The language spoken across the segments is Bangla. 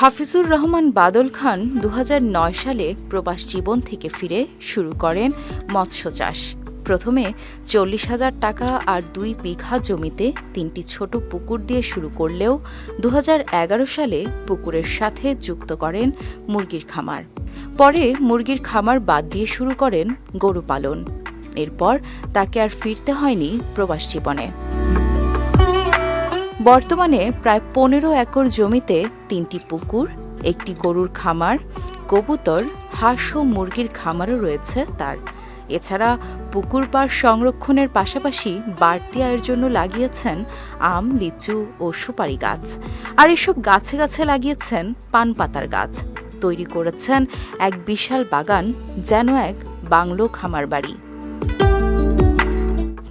হাফিজুর রহমান বাদল খান দু হাজার নয় সালে প্রবাস জীবন থেকে ফিরে শুরু করেন মৎস্য চাষ। প্রথমে চল্লিশ হাজার টাকা আর দুই বিঘা জমিতে তিনটি ছোট পুকুর দিয়ে শুরু করলেও দু হাজার এগারো সালে পুকুরের সাথে যুক্ত করেন মুরগির খামার। পরে মুরগির খামার বাদ দিয়ে শুরু করেন গরু পালন। এরপর তাকে আর ফিরতে হয়নি প্রবাস জীবনে। বর্তমানে প্রায় পনেরো একর জমিতে তিনটি পুকুর, একটি গরুর খামার, কবুতর, হাঁস ও মুরগির খামারও রয়েছে তার। এছাড়া পুকুর পাড় সংরক্ষণের পাশাপাশি বাড়তি আয়ের জন্য লাগিয়েছেন আম, লিচু ও সুপারি গাছ। আর এসব গাছে গাছে লাগিয়েছেন পান পাতার গাছ। তৈরি করেছেন এক বিশাল বাগান, যেন এক বাংলো খামার বাড়ি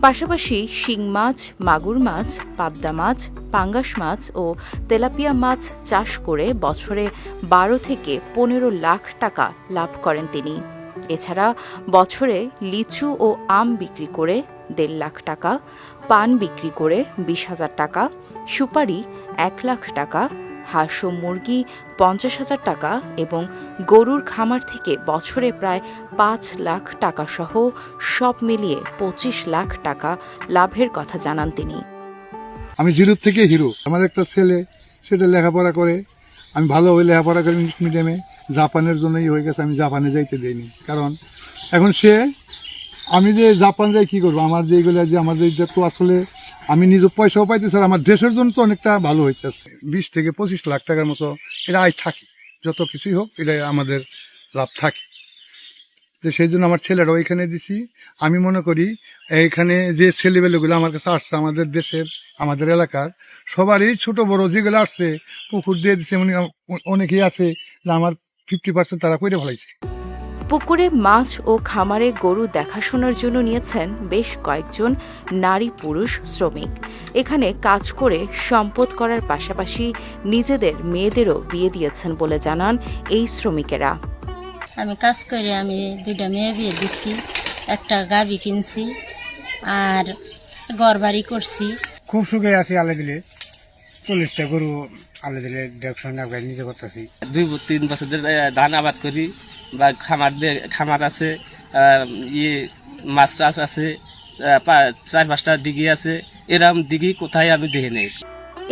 পাশাপাশি শিং মাছ, মাগুর মাছ, পাবদা মাছ, পাঙ্গাস মাছ ও তেলাপিয়া মাছ চাষ করে বছরে বারো থেকে পনেরো লাখ টাকা লাভ করেন তিনি। এছাড়া বছরে লিচু ও আম বিক্রি করে দেড় লাখ টাকা, পান বিক্রি করে বিশ হাজার টাকা, সুপারি এক লাখ টাকা হাঁস ও মুরগি, পঞ্চাশ হাজার টাকা এবং গরুর খামার থেকে বছরে প্রায় পাঁচ লাখ টাকা সহ সব মিলিয়ে পঁচিশ লাখ টাকা লাভের কথা জানান তিনি। আমি জিরো থেকে হিরো। আমার একটা ছেলে, সেটা লেখাপড়া করে। আমি ভালোভাবে লেখাপড়া করি ইংলিশ মিডিয়ামে। জাপানের জন্যই হয়ে গেছে, আমি জাপানে যাইতে দেইনি। কারণ এখন সে, আমি যে জাপান যাই কি করব? আমার যে এগুলো যে, আমার যে তো আসলে আমি নিজে পয়সাও পাইতেছি আর আমার দেশের জন্য তো অনেকটা ভালো হইতেছে। বিশ থেকে পঁচিশ লাখ টাকার মতো এটা আয় থাকে। যত কিছুই হোক এটা আমাদের লাভ থাকে। তো সেই জন্য আমার ছেলেরাও ওইখানে দিছি। আমি মনে করি এইখানে যে ছেলেবেলেগুলো আমার কাছে আসছে, আমাদের দেশের, আমাদের এলাকার, সবারই ছোট বড় যেগুলো আসছে, পুকুর দিয়ে দিচ্ছে অনেকেই আছে, যে আমার ফিফটি পার্সেন্ট তারা করে ফেলাইছে। পুকুরে মাছ ও খামারে গরু দেখাশোনার জন্য নিয়েছেন বেশ কয়েকজন নারী পুরুষ শ্রমিক। এখানে কাজ করে সম্পদ করার পাশাপাশি নিজেদের মেয়েদেরও বিয়ে দিয়েছেন বলে জানান এই শ্রমিকেরা। আমি কাজ করে আমি দুইটা মেয়ে বিয়ে দিচ্ছি একটা গাবি কিনছি আর ঘর বাড়ি করছি। খুব সুখে আছি আলে দিলে। চল্লিশটা গরু আলে দিলে দেখশো নিজে করতেছি। দুই তিন বছর ধরে ধান আবাদ করি বা খামার খামার আছে ইয়ে মাছ চাষ আছে চার পাঁচটা ডিগি আছে, এরম ডিগি কোথায় আমি দেখে নেই।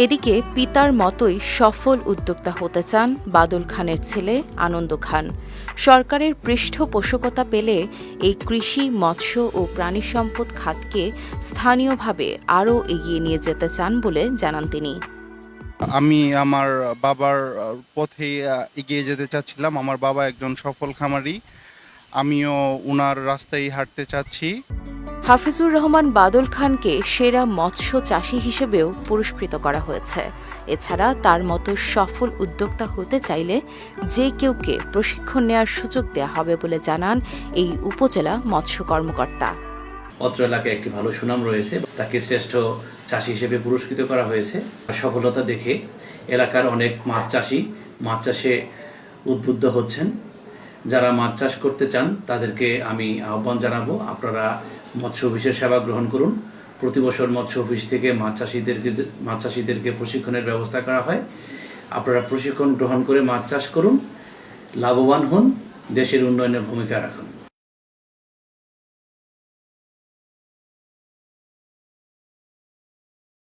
এদিকে পিতার মতোই সফল উদ্যোক্তা হতে চান বাদল খানের ছেলে আনন্দ খান। সরকারের পৃষ্ঠপোষকতা পেলে এই কৃষি, মৎস্য ও প্রাণী সম্পদ খাতকে স্থানীয়ভাবে আরও এগিয়ে নিয়ে যেতে চান বলে জানান তিনি। আমি আমার বাবার পথে এগিয়ে যেতে চাচ্ছিলাম। আমার বাবা একজন সফল খামারি। আমিও উনার রাস্তায় হাঁটতে চাচ্ছি। হাফিজুর রহমান বাদল খানকে সেরা মৎস্য চাষী হিসেবেও পুরস্কৃত করা হয়েছে। এছাড়া তার মতো সফল উদ্যোক্তা হতে চাইলে যে কেউকে প্রশিক্ষণ নেওয়ার সুযোগ দেওয়া হবে বলে জানান এই উপজেলা মৎস্য কর্মকর্তা। অত্র এলাকায় একটি ভালো সুনাম রয়েছে। তাকে শ্রেষ্ঠ চাষি হিসেবে পুরস্কৃত করা হয়েছে। সফলতা দেখে এলাকার অনেক মাছ চাষি মাছ চাষে উদ্বুদ্ধ হচ্ছেন। যারা মাছ চাষ করতে চান, তাদেরকে আমি আহ্বান জানাব, আপনারা মৎস্য অফিসের সেবা গ্রহণ করুন। প্রতি বছর মৎস্য অফিস থেকে মাছ চাষিদেরকে মাছ চাষিদেরকে প্রশিক্ষণের ব্যবস্থা করা হয়। আপনারা প্রশিক্ষণ গ্রহণ করে মাছ চাষ করুন, লাভবান হন, দেশের উন্নয়নে ভূমিকা রাখুন।